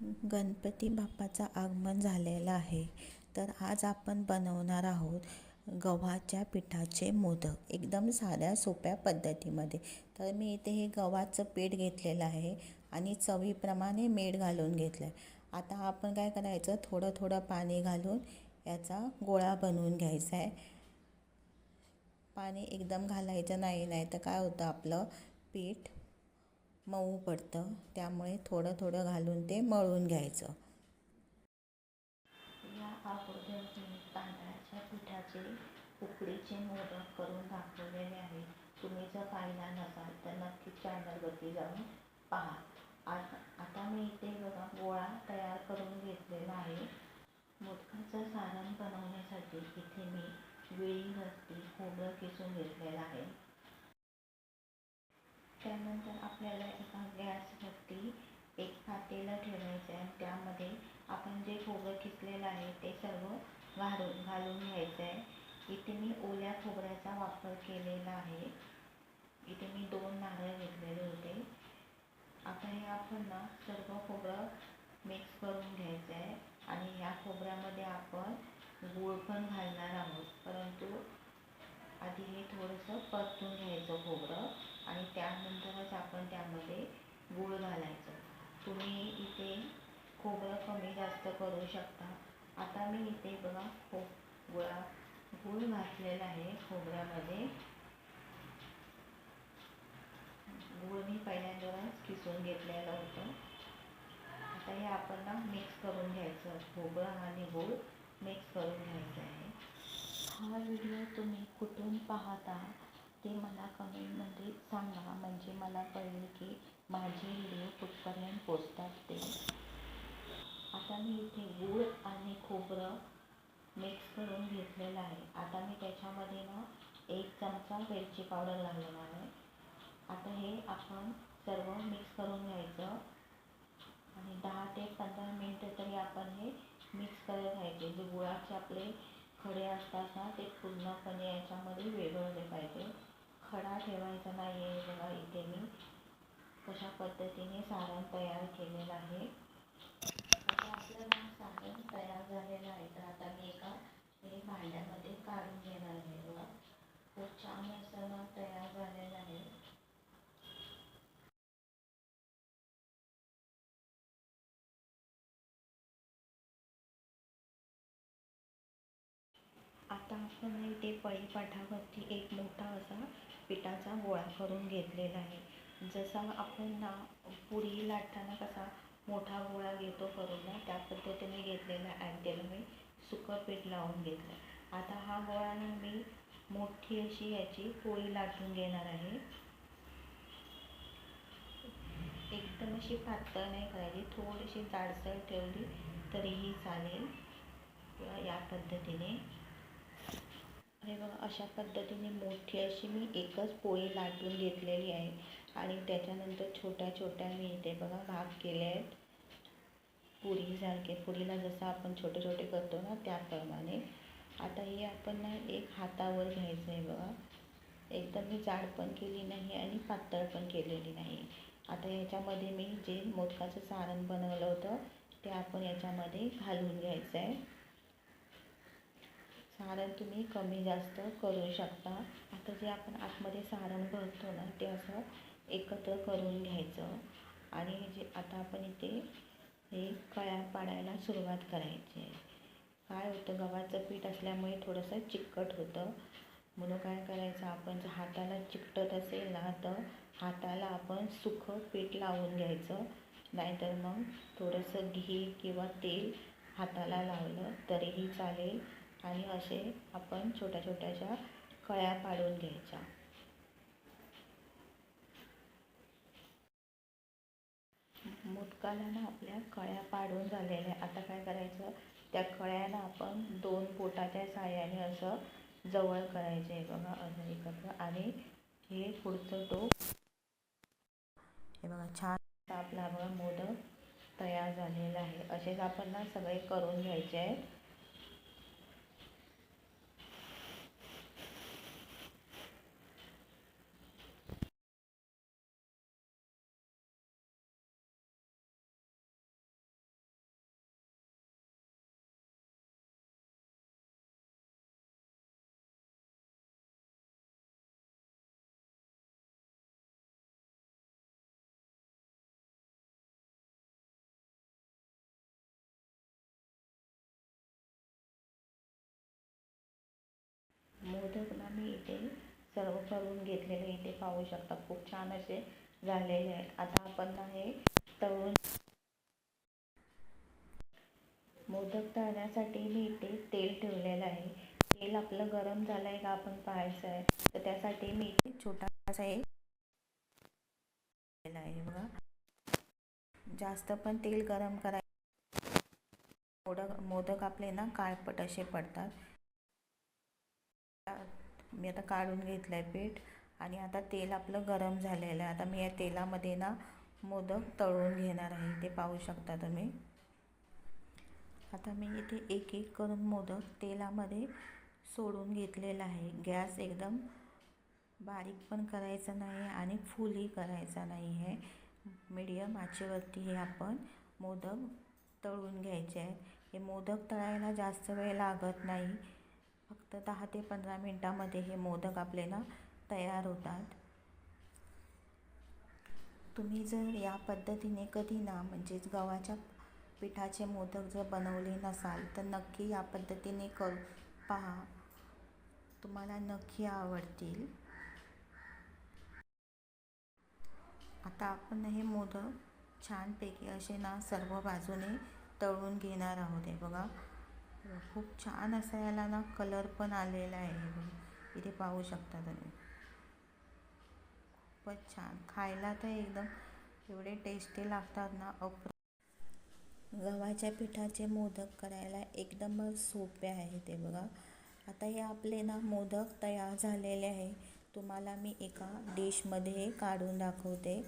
गणपती बाप्पाचं आगमन झालेलं आहे. तर आज आपण बनवणार आहोत गव्हाच्या पिठाचे मोदक. एकदम साध्या सोप्या पद्धतीमध्ये. तर मी इथे हे गव्हाचं पीठ घेतलेलं आहे आणि चवीप्रमाणे मीठ घालून घेतलं आहे आता आपण काय करायचं? थोडं थोडं पाणी घालून याचा गोळा बनवून घ्यायचा आहे. पाणी एकदम घालायचं नाही नाही तर काय होतं आपलं पीठ मऊ पडतं. त्यामुळे थोडं थोडं घालून ते मळून घ्यायचं. या अगोदर मी तांदळाच्या पिठाचे उकडीचे मोदक करून दाखवलेले आहे. तुम्ही जर पाहिला नसाल तर नक्कीच चॅनलवरती जाऊन पहा. आता आता मी इथे बघा गोळा तयार करून घेतलेला आहे. मोदकाचं सारण बनवण्यासाठी इथे मी वेळीवरती खोबरं किसून घेतलेलं आहे. त्यानंतर आपल्याला एका गॅसवरती एक पातेलं ठेवायचं आहे त्यामध्ये आपण जे खोबरं किसलेलं आहे ते सर्व घालून घालून घ्यायचं आहे. इथे मी ओल्या खोबऱ्याचा वापर केलेला आहे. इथे मी दोन नारळ घेतलेले होते. आता हे आपण ना सर्व खोबरं मिक्स करून घ्यायचं आहे आणि ह्या खोबऱ्यामध्ये आपण गूळ पण घालणार आहोत. परंतु आधी हे थोडंसं परतून घ्यायचं खोबरं आणि त्यानंतरच आपण त्यामध्ये गूळ घालायचं. तुम्ही इथे खोबरं कमी जास्त करू शकता. आता मी इथे बघा खो गुळा गूळ घातलेला आहे खोबऱ्यामध्ये. गूळ मी पहिल्यांदाच किसून घेतलेलं होतं. आता हे आपण ना मिक्स करून घ्यायचं. खोबरं आणि गूळ मिक्स करून घ्यायचं आहे. हा व्हिडिओ तुम्ही कुठून पाहता ते मला कमेंटमध्ये सांगा. म्हणजे मला कळेल की माझे व्हिडिओ कुठपर्यंत पोचतात ते. आता मी इथे गूळ आणि खोबरं मिक्स करून घेतलेलं आहे. आता मी त्याच्यामध्ये ना एक चमचा वेलची पावडर घालणार आहे. आता हे आपण सर्व मिक्स करून घ्यायचं. आणि दहा ते पंधरा मिनटं तरी आपण हे मिक्स करत राहायचे. जे गुळाचे आपले खडे असतात ना ते पूर्णपणे याच्यामध्ये वेगळले पाहिजे. खडा ठेवायचा नाही आहे बघा इथे मी कशा पद्धतीने सारण तयार केलेलं आहे. आपलं तयार झालेलं आहे. तर आता मी एका हे भांड्यामध्ये काढून घेणार आहे बघा. खूप छान असं तयार झालेलं आहे. आता आपण इथे पळीपाठावरती एक मोठा असा पिठाचा गोळा करून घेतलेला आहे. जसा आपण ना पुरी लाटताना कसा मोठा गोळा घेतो करून त्या पद्धतीने घेतलेला आणि त्याला मी सुकं पीठ लावून घेतलं. आता हा गोळा ना मी मोठी अशी याची पोळी लाटून घेणार आहे. एकदम अशी पातळ नाही करायची थोडीशी जाडसर ठेवली तरीही चालेल. या पद्धतीने. हे बघा अशा पद्धतीने मोठी अशी मी एकच पोळी लाटून घेतलेली आहे. आणि त्याच्यानंतर छोट्या छोट्या मी इथे बघा भाग केले आहेत. पुरीसारखे पुरीला जसं आपण छोटे छोटे करतो ना त्याप्रमाणे आता हे आपण ना एक हातावर घ्यायचं आहे बघा. एकदम मी जाड पण केली नाही आणि पातळ पण केलेली नाही. आता याच्यामध्ये मी जे मोदकाचं सारण बनवलं होतं ते आपण याच्यामध्ये घालून घ्यायचं आहे. सारण तुम्ही कमी जास्त करू शकता. आता जे आपण आतमध्ये सारण भरतो ना ते असं एकत्र करून घ्यायचं. आणि जे आता आपण इथे हे कळ्या पाडायला सुरुवात करायची आहे. काय होतं गव्हाचं पीठ असल्यामुळे थोडंसं चिकट होतं. म्हणून काय करायचं आपण जर हाताला चिकटत असेल ना तर हाताला आपण सुखं पीठ लावून घ्यायचं. नाहीतर मग थोडंसं घी किंवा तेल हाताला लावलं तरीही चालेल. आणि असे आपण छोट्या छोट्याशा कळ्या पाडून घ्यायच्या. मोदकाला ना आपल्या कळ्या पाडून झालेल्या आता काय करायचं? त्या कळ्याला आपण दोन बोटाच्या साह्याने असं जवळ करायचे आहे बघा असं एकत्र आणि हे पुढचं टोक. हे बघा छान आपला बघा मोदक तयार झालेला आहे. असेच आपण ना सगळे करून घ्यायचे आहेत. मोदकला मी इथे सर्व करून घेतलेले इथे पाहू शकता. खूप छान असे झालेले आहेत. आता आपण ना हे तळून मोदक तळण्यासाठी मी इथे तेल ठेवलेलं आहे. तेल आपलं गरम झालं आहे का आपण पाहायचं आहे तर त्यासाठी मी इथे छोटासा एक आहे बघा. जास्त पण तेल गरम करायचं. मोदक मोदक आपले ना काळपट असे पडतात. मी आता काढून घेतलं आहे पीठ आणि आता तेल आपलं गरम झालेलं आहे. आता मी या तेलामध्ये ना मोदक तळून घेणार आहे. ते पाहू शकता तुम्ही. आता मी इथे एक एक करून मोदक तेलामध्ये सोडून घेतलेला आहे. गॅस एकदम बारीक पण करायचा नाही आणि फुलही करायचा नाही आहे. मीडियम आचेवरती हे आपण मोदक तळून घ्यायचे आहे. हे मोदक तळायला जास्त वेळ लागत नाही. फक्त दहा ते पंधरा मिनटामध्ये हे मोदक आपले ना तयार होतात. तुम्ही जर या पद्धतीने कधी ना म्हणजेच गव्हाच्या पिठाचे मोदक जर बनवले नसाल तर नक्की या पद्धतीने करू. पहा तुम्हाला नक्की आवडतील. आता आपण हे मोदक छानपैकी असे ना सर्व बाजूने तळून घेणार आहोत. हे बघा खूप छान असा याला ना कलर पण आलेला आहे इथे पाहू शकता तुम्ही. खूपच छान. खायला तर एकदम एवढे टेस्टी लागतात ना. अप्र गव्हाच्या पिठाचे मोदक करायला एकदमच सोपे आहे ते बघा. आता हे आपले ना मोदक तयार झालेले आहे. तुम्हाला मी एका डिशमध्ये काढून दाखवते.